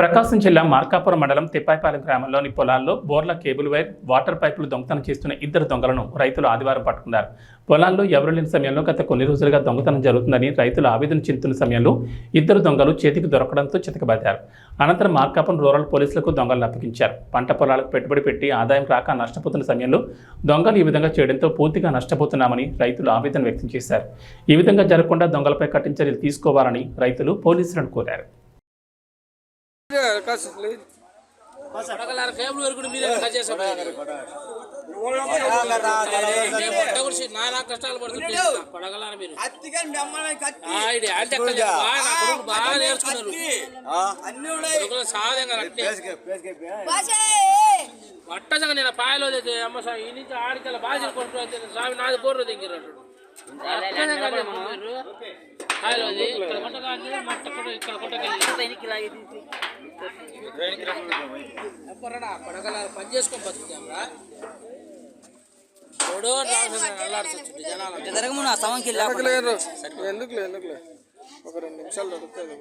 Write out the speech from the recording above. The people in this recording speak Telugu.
ప్రకాశం జిల్లా మార్కాపురం మండలం తిప్పాయిపాలెం గ్రామంలోని పొలాల్లో బోర్ల కేబుల్ వైర్ వాటర్ పైపులు దొంగతనం చేస్తున్న ఇద్దరు దొంగలను రైతులు ఆదివారం పట్టుకున్నారు. పొలాల్లో ఎవరు లేని సమయంలో గత కొన్ని రోజులుగా దొంగతనం జరుగుతుందని రైతులు ఆవేదన చెందుతున్న సమయంలో ఇద్దరు దొంగలు చేతికి దొరకడంతో చితకబడ్డారు. అనంతరం మార్కాపురం రూరల్ పోలీసులకు దొంగలను అప్పగించారు. పంట పొలాలకు పెట్టుబడి పెట్టి ఆదాయం రాక నష్టపోతున్న సమయంలో దొంగలు ఈ విధంగా చేయడంతో పూర్తిగా నష్టపోతున్నామని రైతులు ఆవేదన వ్యక్తం చేశారు. ఈ విధంగా జరగకుండా దొంగలపై కఠిన చర్యలు తీసుకోవాలని రైతులు పోలీసులను కోరారు. నానా కష్టాలు పడుతుంటే పడగలార మీరు బాగా బాగా నేర్చుకున్నారు సాధంగా పట్టసంగా నేను పాయలో తెచ్చే అమ్మ స్వామి ఈ నుంచి ఆడికల బాధ్యత కొట్టుకుంటే స్వామి నాది బోర్రు దిగిరాడు పని చేసుకొని బతుకుతాంరా ఎందుకులే ఎందుకులే ఎందుకులే. ఒక రెండు నిమిషాలు దొరుకుతుంది